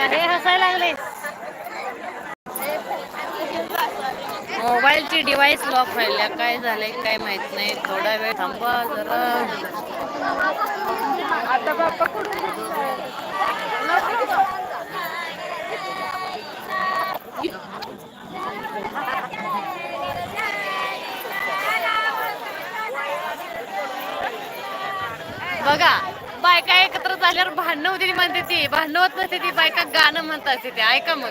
हे हसायला लागले. मोबाईलची डिव्हाइस लॉक व्हायला काय झालंय काय माहीत नाही. थोडा वेळ थांबा जरा. आता बाप्पा बघा बायका एकत्र झाल्यावर भांडणं होती ती म्हणते ती. भांडणं होत नसते ती बायका गाणं म्हणतात ते. ऐका मग.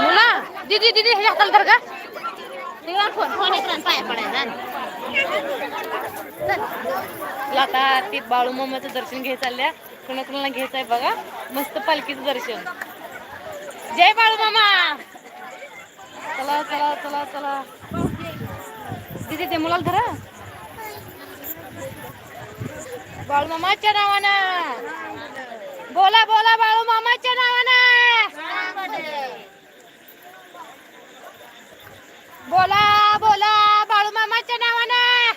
मुला दीदी दीदी हे हाताला तर का फोन फोन पाया पडायचा आता ती बाळू मामाचं दर्शन घे चालल्या. कुणा कुणाला घ्यायचं आहे बघा. मस्त पालखीचं दर्शन. जय बाळू मामा. चला चला चला चला. दीदी ते मुलाला धरा. बाळू मामाच्या नावानं. बोला बोला बाळू मामाच्या नावानं. बोला बोला बाळू मामाच्या नावानं.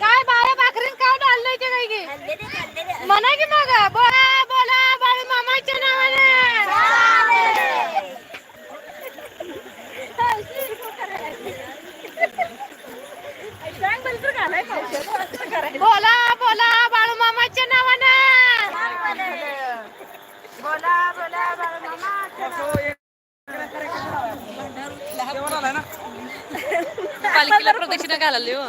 काय बाळा भाकरीन काय डाललंय ते काय की म्हणा की मग बोला बोला बाळू मामाच्या नावानं बोला बोला बाळू मामाच्या नावानं पालखीला प्रदक्षिणा घालाली हो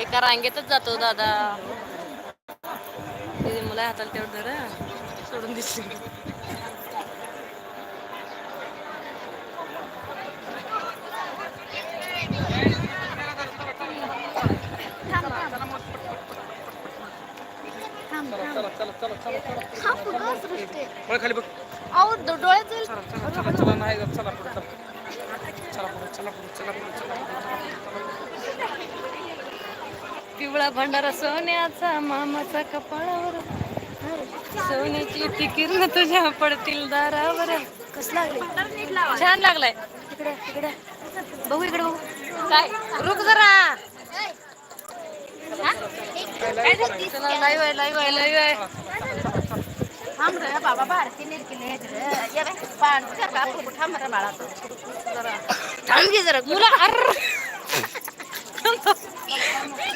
एका रांगेतच जातो दादा. मुला हाताला तेवढं धर. सोडून दिसली खाली बघ. अहो डोळ्यात जाईल चला चला चला चला नाही जात चला पुढे चला. चला पुढे चला पुढे चला पुढे चला पुढे पिवळा भंडारा सोन्याचा मामाचा कपाळावर. सोन्याची ती किरण तुझ्या पडतील दारावर. कसं लागले छान लागलाय. इकडे इकडे. बघू इकडे बघू. काय? रुक जरा. चला लाईव्ह आहे लाईव्ह आहे लाईव्ह आहे थांब रे बाबा भारती पाण का थांब रे बाळा थांब घे जरा मुला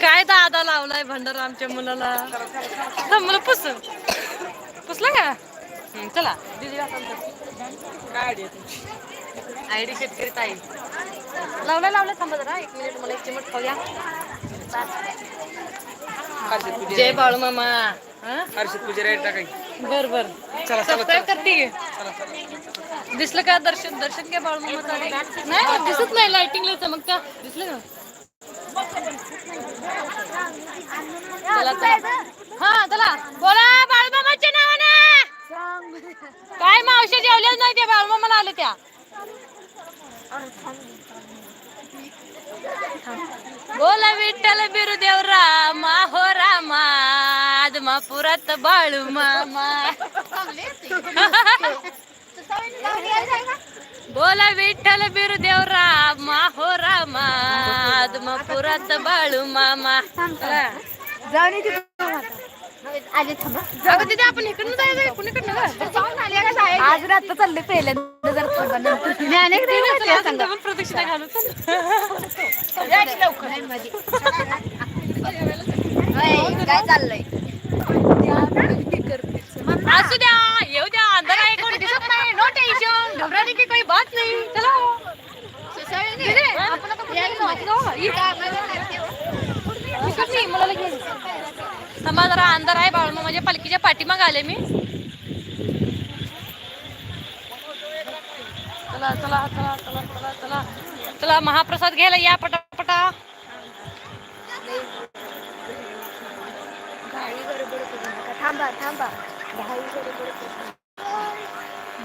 काय दादा लावलाय भंडारा आमच्या मुलाला? थांब मला पुस. पुसला का? चला. दिदी आय डी शेतकरी ताई लावला लावला थांबा जरा. एक मिनिट मला एक चिमट खाऊया जय बाळू मामा. हं? हर्षित तुझे रेट टाकाय बर बर. चला चला सबस्क्राईब करते की? चला चला. दिसलं का दर्शन? दर्शन काय बाळू मामा नाही दिसत नाही लाइटिंग चमकता. दिसलं का? चला चला. हा चला. बोला बाळूमामाच्या नावानं. काय मावशी जेवल्याच नाही त्या बाळूमामाला आले त्या. बोला विठ्ठल बिरुदेव रामा हो रामा आदमापुरात बाळू मामा. बोला विठ्ठल बिरुदेव रामा हो रामा आदमापुरात बाळू मामा. जाऊन अगं तिथे आपण इकडनं जायचं कुणीकडनं गं? आज रात्र चालले पहिल्यांदा जर थांबा नंतर अजून डबल प्रदक्षिणा घालू चल. काय चाललंय? असू द्या येऊ द्या अंधार आहे कोणी दिसत नाही. नो टेन्शन घबराने की काही बात नाही. चला. दीदी, आपण आता कुठे जाऊ? बाळूमा जरा अंधार आहे बाळूमा माझ्या पालखीच्या पाठीमाग आले मी. चला चला चला चला चला चला. चला महाप्रसाद घ्यायला या पटापटा. थांबा थांबा.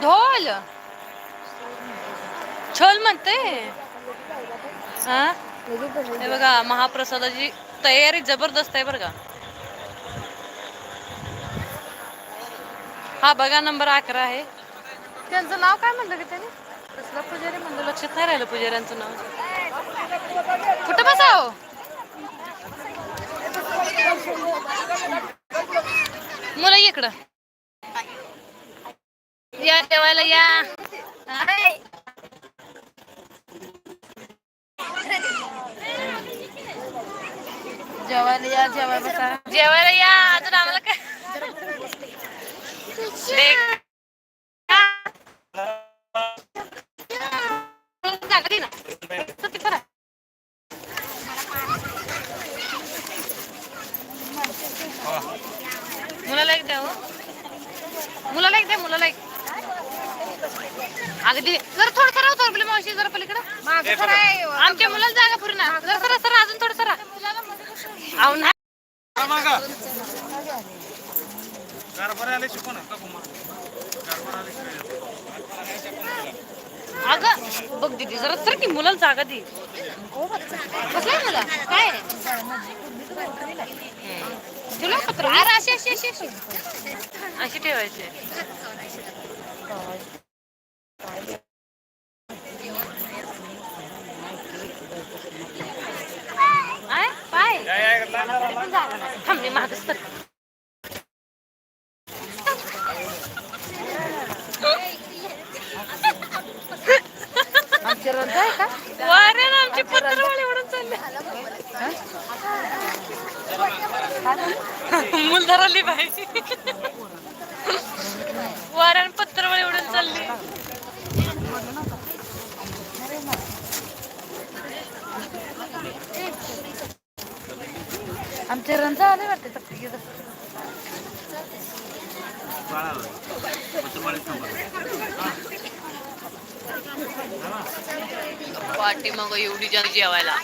ढोल. छोल म्हणते. हा. हे बघा महाप्रसादाची तयारी जबरदस्त आहे बरं का. हा बघा नंबर अकरा आहे. त्यांचं नाव काय म्हणलं की त्याने? कसला पुजारी म्हणलं? लक्षात नाही राहिलं पुजाऱ्यांचं नाव. कुठं बसाव? मुलं इकडं. या जेवायला या. जेवायला या जेवायला बसा. जेवायला या. अजून आम्हाला काय लेक. जागा दे ना. चल तिथं राह. मुलाला एक द्या हो. मुलाला एक द्या मुलाला एक अगदी जर थोडं सरा होतो आपल्या मावशी जरा पलीकडं आमच्या मुलाला जागा पूर्ण जर सरा सरा अजून थोडं सरा अहो ना का कुमार कारभार आले अगं बघ दीदी जरा सर की मुलाला जागा दे. कसं आहे मुला काय? तुला पत्र अरे अशी अशी अशी अशी. अशी ठेवायची. पाय. मागच तर रंग आहे का? वारे ना आमची पत्रवाळी म्हणून चालले. मूल धरली बाई. वाऱ्यान पत्रवाळी उडून चालली. आमच्या रंग आले वाटते तर पाठी मग एवढी जण जेवायला.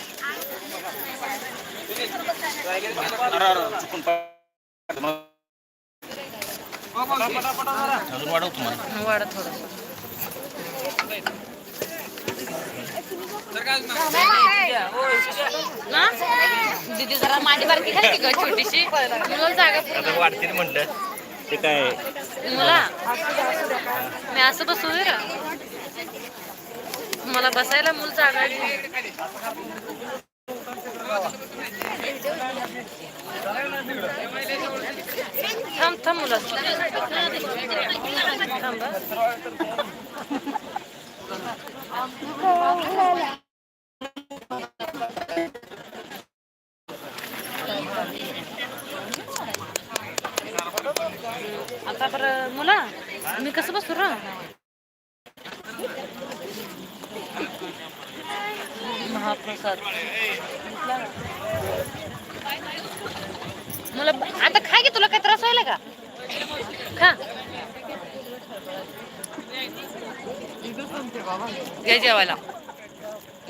वाढत थोडस दीदी जरा माझी बारकी खाली ग छोटीशी. मुलं जागा वाढतील म्हटलं. ते काय? मुला. मी असं बसू दे मला बसायला मूल जागा थांब थांब मुला थांब.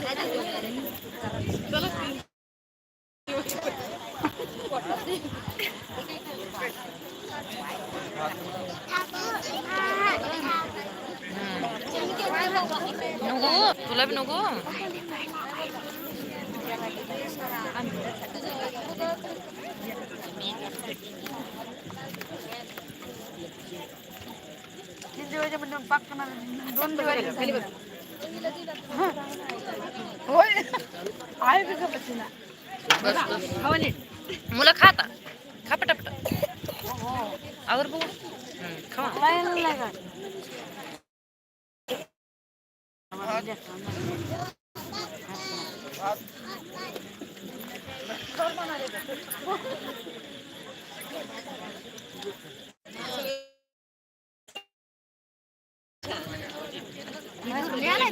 खा ना पण घाई नाहीये ना बायका उठून जातात नको तुला बी नको दोन दिवाळी होय आहे का गप्पा बस बस मुलं खाता. खा पटापट. आवर बघू. हम्म, खा. भाजी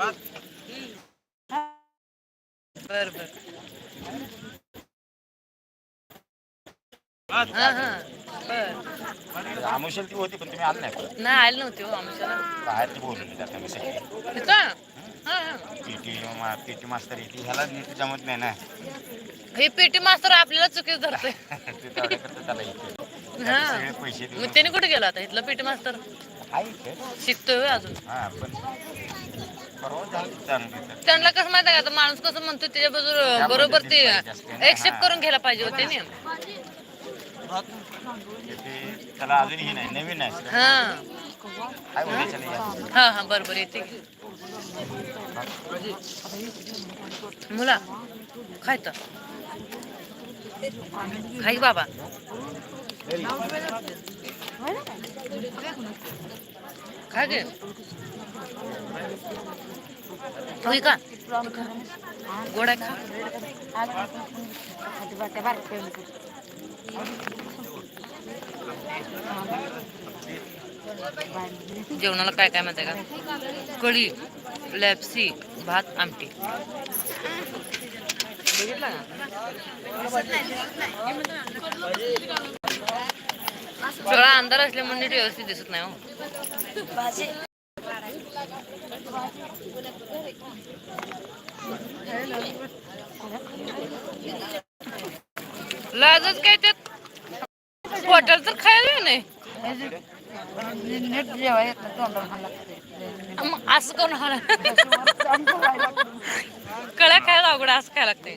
बर बर हा हा बर आमुषल ती होती पण तुम्ही आले नाही परत. नाही आले नव्हते हो आमच्याला बाहेर ती बोलली जाते मी सगळी तिथं हा हा पीटी पीटी मास्तर येते ह्याला नीट जमत नाही ना हे पीटी मास्तर आपल्याला चुकीच धरते ते तेवढ्याकरता त्याला इथे हा सगळे पैसे मग त्याने कुठे गेला आता इथला पीटी मास्तर आहे इथे. शिकतोय होय अजून हा पण परवा झालं चांगली तर त्यांना कसं माहिती आहे का? माणूस कसं म्हणतो त्याच्या बरोबर बरोबर ते एक्सेप्ट करून घ्यायला पाहिजे होते ना त्याला अजूनही नाही नवीन नाही सगळं. हा. हा हा बरोबर येते. मुला खायचं खाई बाबा. खा गे होय का? गोडा खा। जेवणाला काय काय माहिती आहे का? कढी लॅप्सी भात आमटी. बघितलं का? सगळा अंधार असल्यामुळे नीट व्यवस्थित दिसत नाही हो. लाजच काय त्यात? हॉटेल तर खायला नाही मग असं करून हा कळ्या खायला अवघड असं खायला लागते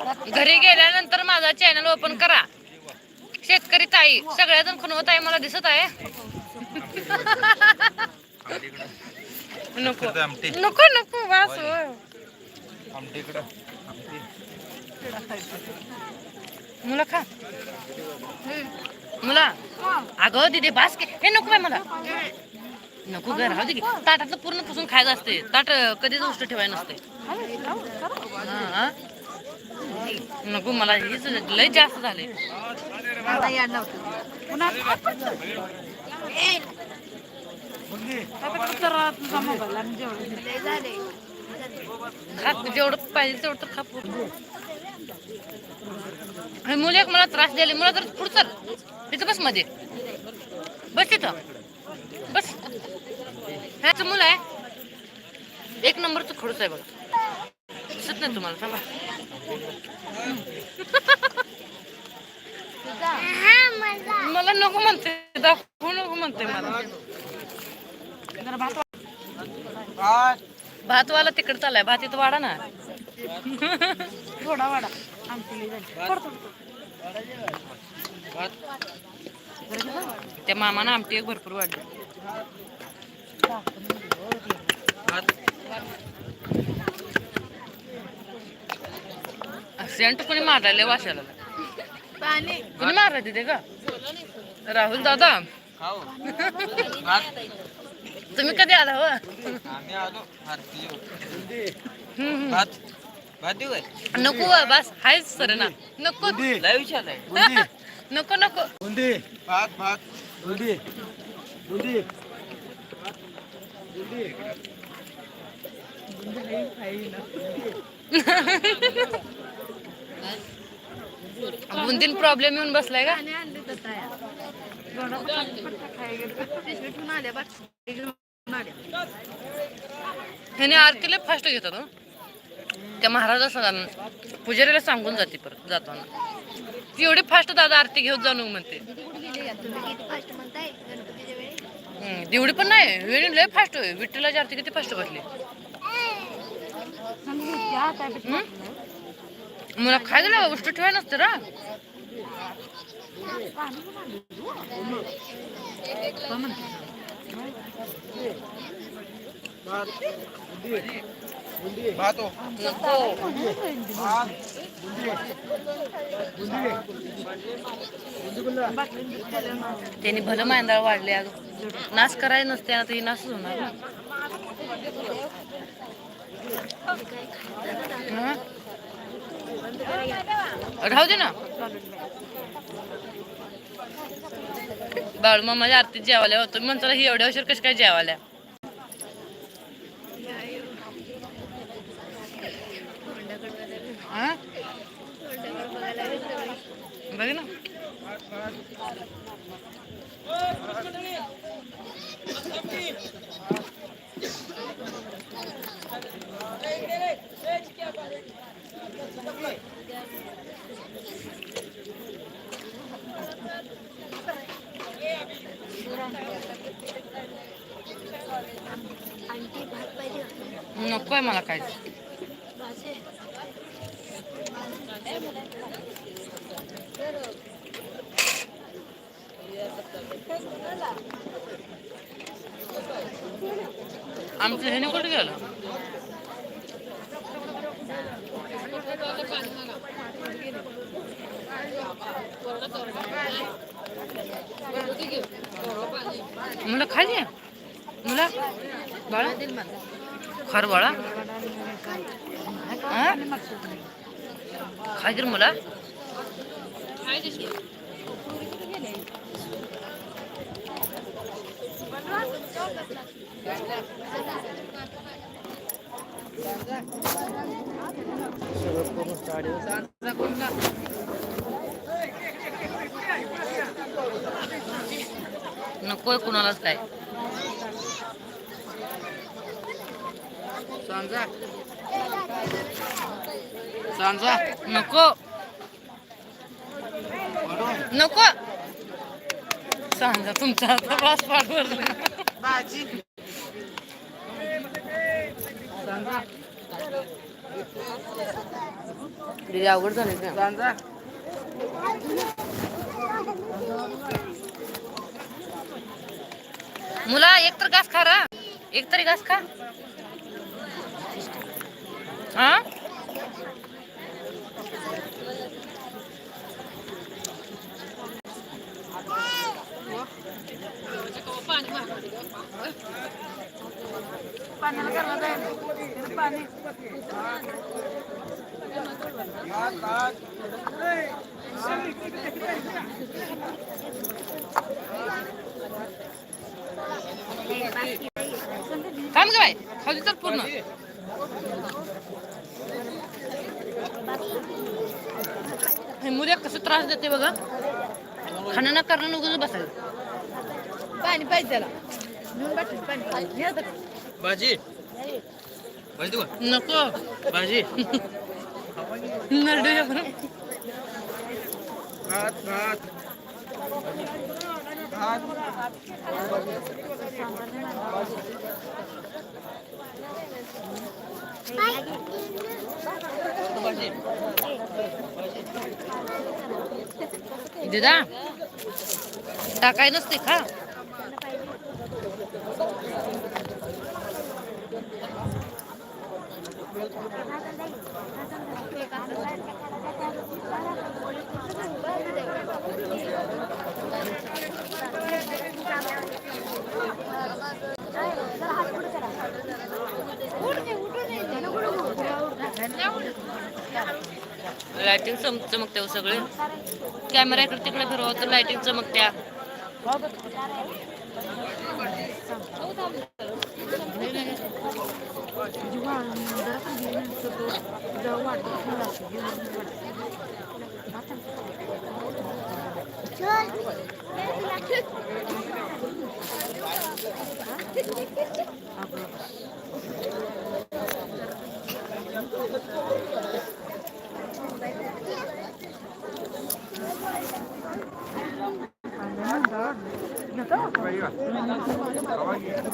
घरी गेल्यानंतर माझा चॅनल ओपन करा. शेतकरी ताई सगळ्याजण खुनवत आहे मला दिसत आहे. नको. नको नको वास हो. मुला खा. मुला. अगं दिदे बास के. हे नको बाय मला. नको घर राहू दे की. ताटातलं पूर्ण पुसून खायचं असते ताट कधीच उष्ट ठेवायला नसते हा, हा. नको मला हेच लय जास्त झाले जेवढं पाहिजे तेवढं तर खा पूर्ण हे मुली एक मला त्रास द्यायला मला तर पुढं चल. तिथं बसमध्ये. बस तिथं बस. ह्याचं मुलं आहे. एक नंबरचं खडूस आहे बघ. दिसत नाही तुम्हाला थांबा. मला नको म्हणते दाखवू नको म्हणते मला. भातवाला तिकडे चाललाय भात इथं वाढा ना. थोडा वाडा त्या मामानं आमटी एक भरपूर वाढली. सेंट कोणी मारले वाशाला कोणी मारलं तिथे का राहुल दादा? तुम्ही कधी आला हो? नको बस. हायच सर ना. नको. नको नको. बुंदी. भात भात. बुंदी. बुंदी. बुंदीन प्रॉब्लेम येऊन बसलाय का ह्याने आरतीला फास्ट घेतात हं. त्या महाराज पुजारीला सांगून जाते परत जाताना ती एवढी फास्ट दादा आरती घेऊन जाणू म्हणते वेळी एवढी पण नाही वेणी लय फास्ट होय विठ्ठलाची आरती किती फास्ट बसली? मला खाय दिला उष्ट ठेवाय नसतं भात हो. त्यांनी भलं मांदळ वाढले अगं नाश करायला नसते आता ही नाशच होणार. ना? राहू दे ना. बाळू माझ्या आरतीत जेवायला होतो. म्हणतो ही एवढ्या उशीर कशी काय जेवायला? बघ ना. आणखी भात पाहिजे मला काय आमचं हे कुठे गेलं. मुलं खाली मुला? बाळा? खर बाळा? हा? खाय गिर मुला. नकोय कुणालाच काय. सांजा. सांजा. नको. नको. सांगा तुमचा आता वास भाजी. अवघड झाले मुला एक तर घास खा रा. एक तरी घास खा. हा? थांब ग बाय खाली तर पूर्ण. हे मुल्या कसं त्रास देते बघा. खाणं ना करणं नको बसायला पाणी पाहिजे त्याला. घेऊन बाटलीत पाणी पाहिजे. भाजी. भाजी देऊ नको. भाजी. नरडे बरं भात भात. दिदा टाकाय नसते खा लायटिंग ये, चमकते हो सगळे. कॅमेरा इकडे तिकडे फिरवा तर लायटिंग चमकत्या. jual darah kan dia satu gawat jual jual macam jual apa Nah,